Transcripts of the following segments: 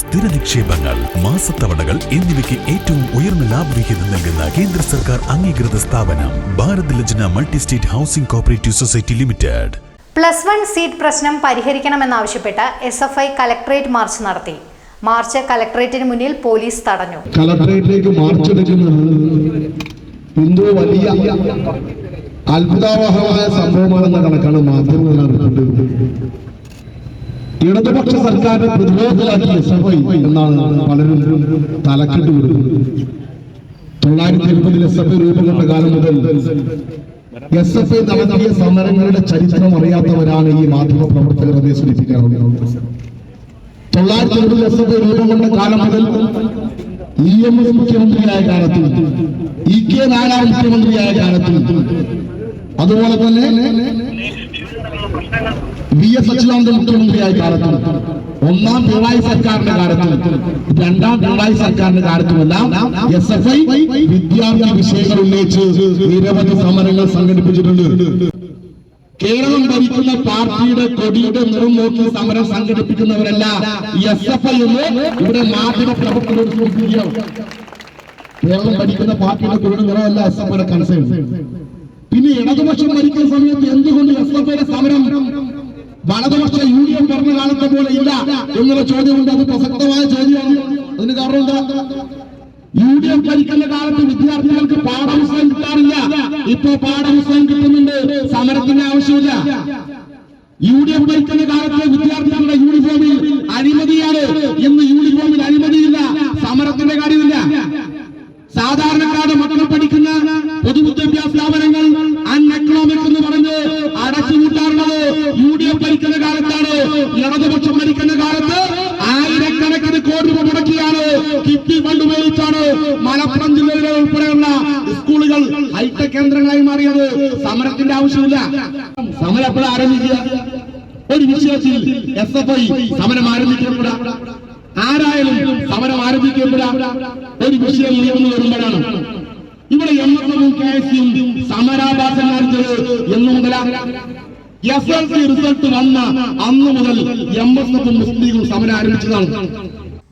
സ്ഥിര നിക്ഷേപങ്ങൾ മാസത്തവണകൾ എന്നിവയ്ക്ക് ഏറ്റവും ഉയർന്ന ലാഭവിഹിതം നൽകുന്ന കേന്ദ്ര സർക്കാർ അംഗീകൃത സ്ഥാപനം Bharat Lajna multi state housing cooperative society limited. Plus one seat പ്രശ്നം പരിഹരിക്കണമെന്നാവശ്യപ്പെട്ട് S F I collectorate march നടത്തി. മാർച്ച് കലക്ടറേറ്റിന് മുന്നിൽ പോലീസ് തടഞ്ഞു. കളക്ടറേറ്റിലേക്ക് മാർച്ചെടുക്കുന്നത് എന്തോ വലിയ അത്ഭുതാവഹമായ സംഭവമാണെന്ന കണക്കാണ് മാധ്യമങ്ങളാണ് റിപ്പോർട്ട് ഇടതുപക്ഷ സർക്കാരിനെ പ്രതിരോധത്തിലാക്കിയ സഭയിൽ എന്നാണ് പലരും തലക്കെട്ട് കൊടുക്കുന്നത് തൊള്ളായിരത്തി എഴുപതിൽ എസ് എഫ് ഐ രൂപം കൊണ്ട കാലം മുതൽ എസ് എഫ് ഐ നടത്തിയ സമരങ്ങളുടെ ചരിത്രം അറിയാത്തവരാണ് ഈ മാധ്യമ പ്രവർത്തകർ അതേ സൂചിപ്പിക്കാറുള്ളത് തൊള്ളായിരത്തി എഴുപതിൽ എസ് എഫ് ഐ രൂപം കൊണ്ട കാലം മുതൽ ഇ എം എസ് മുഖ്യമന്ത്രിയായ കാലത്തും ഇ കെ മുഖ്യമന്ത്രിയായ അതുപോലെ തന്നെ വി എസ് അച്യുതാനന്ദൻ മുഖ്യമന്ത്രിയായ കാലത്തും ഒന്നാം പിണറായി സർക്കാരിന്റെ കാലത്തും രണ്ടാം പിണറായി സർക്കാരിന്റെ കാലത്തുമെല്ലാം എസ് എഫ് ഐ വിദ്യാർത്ഥി വിഷയങ്ങൾ ഉന്നയിച്ച് നിരവധി സമരങ്ങൾ സംഘടിപ്പിച്ചിട്ടുണ്ട്. കേരളം ഭരിക്കുന്ന പാർട്ടിയുടെ കൊടിയുടെ നിറം നോക്കി സമരം സംഘടിപ്പിക്കുന്നവരല്ല എസ് എഫ് ഐ എന്ന് ഇവിടെ മാധ്യമ പ്രവർത്തകരോട് കേരളം ഭരിക്കുന്ന പാർട്ടിയുടെ കൊടിയുടെ നിറമല്ല എസ് എഫ് ഐയുടെ കൺസേൺ പിന്നെ ഇടതുപക്ഷം ഭരിക്കുന്ന സമയത്ത് എന്തുകൊണ്ട് എസ് എഫ് ഐയുടെ സമരം വലതുപക്ഷ യു ഡി എഫ് ഭരണ കാലത്തെ പോലെ ഇല്ല എന്നുള്ള ചോദ്യമുണ്ട്. അത് പ്രസക്തമായ ചോദ്യമാണ്. അതിന് കാരണം എന്താ? യു ഡി എഫ് ഭരിക്കുന്ന കാലത്ത് വിദ്യാർത്ഥികൾക്ക് പാഠപുസ്തകം കിട്ടാറില്ല. ഇപ്പോ പാഠപുസ്തകം കിട്ടുന്നുണ്ട്. സമരത്തിന്റെ ആവശ്യമില്ല. യു ഡി എഫ് ഭരിക്കുന്ന കാലത്ത് സാധാരണക്കാരുടെ മക്കൾ പഠിക്കുന്ന പൊതുവിദ്യാഭ്യാസ സ്ഥാപനങ്ങൾ അൺഎക്കണോമിക് എന്ന് പറഞ്ഞ് അടച്ചുപൂട്ടാറുള്ളത് യു ഡി എഫ് ഭരിക്കുന്ന കാലത്താണ്. ഇടതുപക്ഷം ഭരിക്കുന്ന കാലത്ത് ആയിരക്കണക്കിന് കോടി രൂപ മുടക്കിയാണ് കിഫ്ബി ഫണ്ട് ഉപയോഗിച്ചാണ് മലപ്പുറം ജില്ലയിലെ ഉൾപ്പെടെയുള്ള സ്കൂളുകൾ ഹൈടെക് കേന്ദ്രങ്ങളായി മാറിയത്. സമരത്തിന്റെ ആവശ്യമില്ല. സമരം എപ്പോഴും ആരംഭിക്കുക? ഒരു വിഷയത്തിൽ എസ് എഫ് ഐ സമരം ആരംഭിക്കപ്പെടാം ആരായാലും സമരം ആരംഭിക്കപ്പെടാ ഒരു വിഷയം ഉയർന്നു വരുമ്പോഴാണ്. ഇവിടെ എം എസ് എഫും കെ എസ് സിയും സമരാഭാസം എന്നു മുതല എസ് എൽ സി റിസൾട്ട് വന്ന അന്ന് മുതൽ എം എസ് എഫും മുസ്ലിം സമരം ആരംഭിച്ചതാണ്.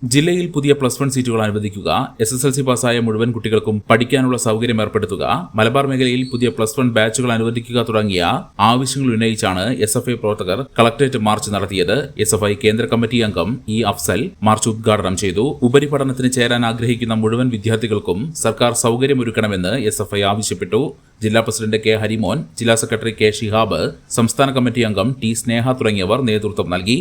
ജില്ലയിൽ പുതിയ പ്ലസ് വൺ സീറ്റുകൾ അനുവദിക്കുക എസ് എസ് എൽ സി പാസ്സായ മുഴുവൻ കുട്ടികൾക്കും പഠിക്കാനുള്ള സൗകര്യം ഏർപ്പെടുത്തുക മലബാർ മേഖലയിൽ പുതിയ പ്ലസ് വൺ ബാച്ചുകൾ അനുവദിക്കുക തുടങ്ങിയ ആവശ്യങ്ങൾ ഉന്നയിച്ചാണ് എസ് എഫ് ഐ പ്രവർത്തകർ കളക്ടറേറ്റ് മാർച്ച് നടത്തിയത്. എസ് എഫ് ഐ കേന്ദ്ര കമ്മിറ്റി അംഗം ഇ അഫ്സൽ മാർച്ച് ഉദ്ഘാടനം ചെയ്തു. ഉപരിപഠനത്തിന് ചേരാൻ ആഗ്രഹിക്കുന്ന മുഴുവൻ വിദ്യാർത്ഥികൾക്കും സർക്കാർ സൗകര്യമൊരുക്കണമെന്ന് എസ് എഫ് ഐ ആവശ്യപ്പെട്ടു. ജില്ലാ പ്രസിഡന്റ് കെ ഹരിമോൻ ജില്ലാ സെക്രട്ടറി കെ ഷിഹാബ് സംസ്ഥാന കമ്മിറ്റി അംഗം ടി സ്നേഹ തുടങ്ങിയവർ നേതൃത്വം നൽകി.